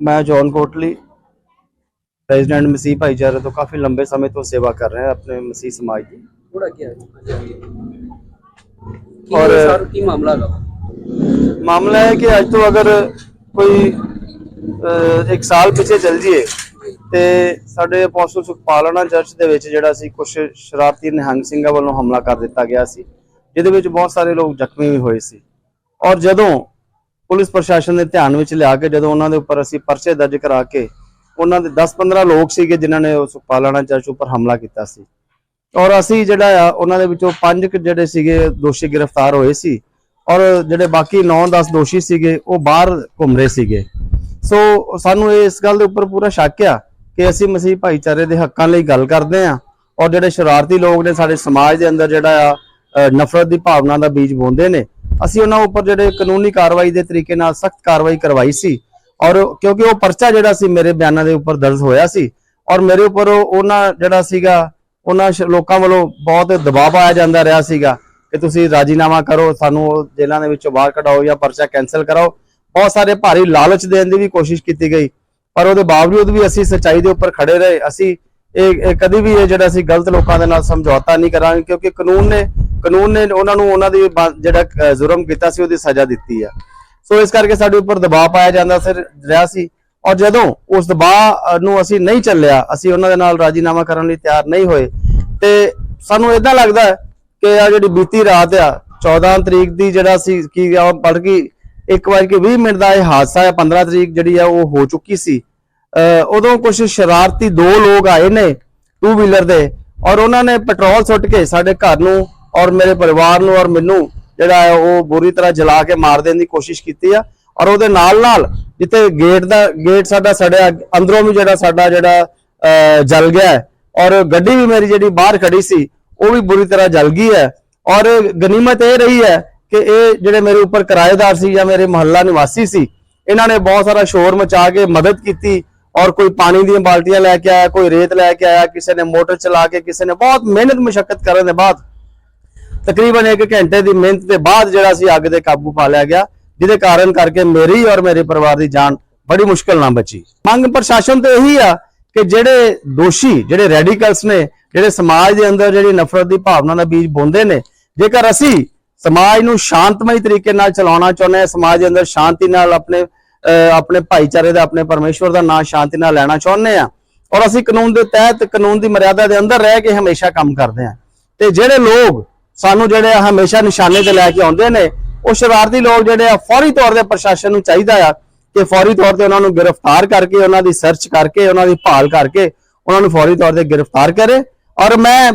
मैं John Kotli president मसीह भाईचारे तो काफ़ी लंबे समय तो सेवा कर रहे हैं अपने मसीह समाज की। और मामला है कि आज तो अगर कोई ਇੱਕ ਸਾਲ ਪਿੱਛੇ ਚੱਲ ਜੀਏ ਤੇ ਸਾਡੇ ਅਪੋਸਟਲ ਸੁਖਪਾਲਣਾ ਚਰਚ ਦੇ ਵਿੱਚ ਜਿਹੜਾ ਸੀ ਕੁਝ ਸ਼ਰਾਰਤੀ ਨਿਹੰਗ ਸਿੰਘਾਂ ਵੱਲੋਂ ਹਮਲਾ ਕਰ ਦਿੱਤਾ ਗਿਆ ਸੀ, ਜਿਹਦੇ ਵਿੱਚ ਬਹੁਤ ਸਾਰੇ ਲੋਕ ਜ਼ਖਮੀ ਵੀ ਹੋਏ ਸੀ। ਔਰ ਜਦੋਂ ਪੁਲਿਸ ਪ੍ਰਸ਼ਾਸਨ ਦੇ ਧਿਆਨ ਵਿੱਚ ਲਿਆ ਕੇ, ਜਦੋਂ ਉਹਨਾਂ ਦੇ ਉੱਪਰ ਅਸੀਂ ਪਰਚੇ ਦਰਜ ਕਰਾ ਕੇ, ਉਹਨਾਂ ਦੇ 10-15 ਲੋਕ ਸੀਗੇ ਜਿਨ੍ਹਾਂ ਨੇ ਉਸ ਸੁਖਪਾਲਣਾ ਚਰਚ ਉੱਪਰ ਹਮਲਾ ਕੀਤਾ ਸੀ। ਔਰ ਅਸੀਂ ਜਿਹੜਾ ਆ, ਉਹਨਾਂ ਦੇ ਵਿੱਚੋਂ ਪੰਜ ਜਿਹੜੇ ਸੀਗੇ ਦੋਸ਼ੀ ਗ੍ਰਿਫਤਾਰ ਹੋਏ ਸੀ, ਔਰ ਜਿਹੜੇ ਬਾਕੀ 9-10 ਦੋਸ਼ੀ ਸੀਗੇ, ਉਹ ਬਾਹਰ ਘੁੰਮ ਰਹੇ ਸੀਗੇ। ਸੋ ਸਾਨੂੰ ਇਸ ਗੱਲ ਦੇ ਉੱਪਰ ਪੂਰਾ ਸ਼ੱਕ ਆ ਕਿ ਅਸੀਂ ਮਸੀਹ ਭਾਈਚਾਰੇ ਦੇ ਹੱਕਾਂ ਲਈ ਗੱਲ ਕਰਦੇ ਆ ਔਰ ਜਿਹੜੇ ਸ਼ਰਾਰਤੀ ਲੋਕ ਨੇ ਸਾਡੇ ਸਮਾਜ ਦੇ ਅੰਦਰ ਜਿਹੜਾ ਆ ਨਫ਼ਰਤ ਦੀ ਭਾਵਨਾ ਦਾ ਬੀਜ ਬੋਂਦੇ ਨੇ, ਅਸੀਂ ਉਹਨਾਂ ਉੱਪਰ ਜਿਹੜੇ ਕਾਨੂੰਨੀ ਕਾਰਵਾਈ ਦੇ ਤਰੀਕੇ ਨਾਲ ਸਖਤ ਕਾਰਵਾਈ ਕਰਵਾਈ ਸੀ ਔਰ ਕਿਉਂਕਿ ਉਹ ਪਰਚਾ ਜਿਹੜਾ ਸੀ ਮੇਰੇ ਬਿਆਨਾਂ ਦੇ ਉੱਪਰ ਦਰਜ ਹੋਇਆ ਸੀ ਔਰ ਮੇਰੇ ਉੱਪਰ ਉਹਨਾਂ ਜਿਹੜਾ ਸੀਗਾ, ਉਹਨਾਂ ਸ਼- ਲੋਕਾਂ ਵੱਲੋਂ ਬਹੁਤ ਦਬਾਅ ਪਾਇਆ ਜਾਂਦਾ ਰਿਹਾ ਸੀਗਾ ਕਿ ਤੁਸੀਂ ਰਾਜੀਨਾਮਾ ਕਰੋ, ਸਾਨੂੰ ਉਹ ਜੇਲ੍ਹਾਂ ਦੇ ਵਿੱਚੋਂ ਬਾਹਰ ਕਢਾਓ ਜਾਂ ਪਰਚਾ ਕੈਨਸਲ ਕਰਾਓ। ਬਹੁਤ ਸਾਰੇ ਭਾਰੀ ਲਾਲਚ ਦੇਣ ਦੀ ਵੀ ਕੋਸ਼ਿਸ਼ ਕੀਤੀ ਗਈ। ਪਰ ਉਹਦੇ ਬਾਵਜੂਦ ਵੀ ਅਸੀਂ ਸੱਚਾਈ ਦੇ ਉੱਪਰ ਖੜੇ ਰਹੇ, ਅਸੀਂ ਇਹ ਇਹ ਕਦੀ ਵੀ ਇਹ ਜਿਹੜਾ ਅਸੀਂ ਗਲਤ ਲੋਕਾਂ ਦੇ ਨਾਲ ਸਮਝੌਤਾ ਨਹੀਂ ਕਰਾਂਗੇ, ਕਿਉਂਕਿ ਕਾਨੂੰਨ ਨੇ ਕਾਨੂੰਨ ਨੇ ਉਹਨਾਂ ਨੂੰ ਉਹਨਾਂ ਦੀ ਜਿਹੜਾ ਜ਼ੁਰਮ ਕੀਤਾ ਸੀ, ਉਹਦੀ ਸਜ਼ਾ ਦਿੱਤੀ ਆ। ਸੋ ਇਸ ਕਰਕੇ ਸਾਡੇ ਉੱਪਰ ਦਬਾਅ ਪਾਇਆ ਜਾਂਦਾ ਸਿਰ ਰਿਹਾ ਸੀ। ਔਰ ਜਦੋਂ ਉਸ ਦਬਾਅ ਨੂੰ ਅਸੀਂ ਨਹੀਂ ਚੱਲਿਆ, ਅਸੀਂ ਉਹਨਾਂ ਦੇ ਨਾਲ ਰਾਜੀਨਾਮਾ ਕਰਨ ਲਈ ਤਿਆਰ ਨਹੀਂ ਹੋਏ, ਤੇ ਸਾਨੂੰ ਇਦਾਂ ਲੱਗਦਾ ਕਿ ਆ ਜਿਹੜੀ ਬੀਤੀ ਰਾਤ ਆ 14 ਤਰੀਕ ਦੀ ਜਿਹੜਾ ਸੀ, ਕੀ ਆ ਪੜ ਗਈ 1 ਵਜੇ ਕੇ 20 ਮਿੰਟ ਦਾ ਇਹ ਹਾਦਸਾ ਹੈ 15 ਤਰੀਕ ਜਿਹੜੀ ਆ ਉਹ ਹੋ ਚੁੱਕੀ ਸੀ। ਉਦੋਂ ਕੁਝ ਸ਼ਰਾਰਤੀ ਦੋ ਲੋਕ ਆਏ ਨੇ ਟੂ ਵੀਲਰ ਦੇ ਔਰ ਉਹਨਾਂ ਨੇ ਪੈਟਰੋਲ ਸੁੱਟ ਕੇ ਸਾਡੇ ਘਰ ਨੂੰ ਔਰ ਮੇਰੇ ਪਰਿਵਾਰ ਨੂੰ ਔਰ ਮੈਨੂੰ ਜਿਹੜਾ ਹੈ ਉਹ ਬੁਰੀ ਤਰ੍ਹਾਂ ਜਲਾ ਕੇ ਮਾਰ ਦੇਣ ਦੀ ਕੋਸ਼ਿਸ਼ ਕੀਤੀ ਆ। ਔਰ ਉਹਦੇ ਨਾਲ ਨਾਲ ਜਿੱਥੇ ਗੇਟ ਦਾ ਗੇਟ ਸਾਡਾ ਸੜਿਆ, ਅੰਦਰੋਂ ਵੀ ਜਿਹੜਾ ਸਾਡਾ ਜਿਹੜਾ ਜਲ ਗਿਆ ਔਰ ਗੱਡੀ ਵੀ ਮੇਰੀ ਜਿਹੜੀ ਬਾਹਰ ਖੜੀ ਸੀ, ਉਹ ਵੀ ਬੁਰੀ ਤਰ੍ਹਾਂ ਜਲ ਗਈ ਹੈ। ਔਰ ਗਨੀਮਤ ਇਹ ਰਹੀ ਹੈ ਕਿ ਇਹ ਜਿਹੜੇ ਮੇਰੇ ਉੱਪਰ ਕਿਰਾਏਦਾਰ ਸੀ ਜਾਂ ਮੇਰੇ ਮੁਹੱਲਾ ਨਿਵਾਸੀ ਸੀ, ਇਹਨਾਂ ਨੇ ਬਹੁਤ ਸਾਰਾ ਸ਼ੋਰ ਮਚਾ ਕੇ ਮਦਦ ਕੀਤੀ ਔਰ ਕੋਈ ਪਾਣੀ ਦੀਆਂ ਬਾਲਟੀਆਂ ਲੈ ਕੇ ਆਇਆ, ਕੋਈ ਰੇਤ ਲੈ ਕੇ ਆਇਆ, ਕਿਸੇ ਨੇ ਮੋਟਰ ਚਲਾ ਕੇ, ਕਿਸੇ ਨੇ ਬਹੁਤ ਮਿਹਨਤ ਮੁਸ਼ਕਲ ਕਰਨ ਦੇ ਬਾਅਦ, ਤਕਰੀਬਨ 1 ਘੰਟੇ ਦੀ ਮਿਹਨਤ ਦੇ ਬਾਅਦ ਜਿਹੜਾ ਸੀ ਅੱਗ ਦੇ ਕਾਬੂ ਪਾ ਲਿਆ ਗਿਆ, ਜਿਹਦੇ ਕਾਰਨ ਕਰਕੇ ਮੇਰੀ ਔਰ ਮੇਰੇ ਪਰਿਵਾਰ ਦੀ ਜਾਨ ਬੜੀ ਮੁਸ਼ਕਲ ਨਾਲ ਬਚੀ। ਮੰਗ ਪ੍ਰਸ਼ਾਸਨ ਤੋਂ ਇਹੀ ਆ ਕਿ ਜਿਹੜੇ ਦੋਸ਼ੀ, ਜਿਹੜੇ ਰੈਡੀਕਲਸ ਨੇ, ਜਿਹੜੇ ਸਮਾਜ ਦੇ ਅੰਦਰ ਜਿਹੜੀ ਨਫ਼ਰਤ ਦੀ ਭਾਵਨਾ ਦਾ ਬੀਜ ਬੋਂਦੇ ਨੇ, ਜੇਕਰ ਅਸੀਂ ਸਮਾਜ ਨੂੰ ਸ਼ਾਂਤਮਈ ਤਰੀਕੇ ਨਾਲ ਚਲਾਉਣਾ ਚਾਹੁੰਦੇ ਹਾਂ ਸਮਾਜ ਦੇ ਅੰਦਰ ਸ਼ਾਂਤੀ ਨਾਲ ਆਪਣੇ ਅਹ, ਆਪਣੇ ਭਾਈਚਾਰੇ ਦਾ ਆਪਣੇ ਪਰਮੇਸ਼ਵਰ ਦਾ ਨਾਮ ਸ਼ਾਂਤੀ ਨਾਲ ਲੈਣਾ ਚਾਹੁੰਦੇ ਆ ਔਰ ਅਸੀਂ ਕਾਨੂੰਨ ਦੇ ਤਹਿਤ ਕਾਨੂੰਨ ਦੀ ਮਰਿਆਦਾ ਦੇ ਅੰਦਰ ਰਹਿ ਕੇ ਹਮੇਸ਼ਾ ਕੰਮ ਕਰਦੇ ਆ ਤੇ ਜਿਹੜੇ ਲੋਕ ਸਾਨੂੰ ਜਿਹੜੇ ਆ ਹਮੇਸ਼ਾ ਨਿਸ਼ਾਨੇ ਤੇ ਲੈ ਕੇ ਆਉਂਦੇ ਨੇ ਉਹ ਸ਼ਰਾਰਤੀ ਲੋਕ ਜਿਹੜੇ ਆ ਫੌਰੀ ਤੌਰ ਤੇ ਪ੍ਰਸ਼ਾਸਨ ਨੂੰ ਚਾਹੀਦਾ ਆ ਕਿ ਫੌਰੀ ਤੌਰ ਤੇ ਉਹਨਾਂ ਨੂੰ ਗ੍ਰਿਫਤਾਰ ਕਰਕੇ ਉਹਨਾਂ ਦੀ ਸਰਚ ਕਰਕੇ ਉਹਨਾਂ ਦੀ ਭਾਲ ਕਰਕੇ ਉਹਨਾਂ ਨੂੰ ਫੌਰੀ ਤੌਰ ਤੇ ਗ੍ਰਿਫਤਾਰ ਕਰੇ। ਔਰ ਮੈਂ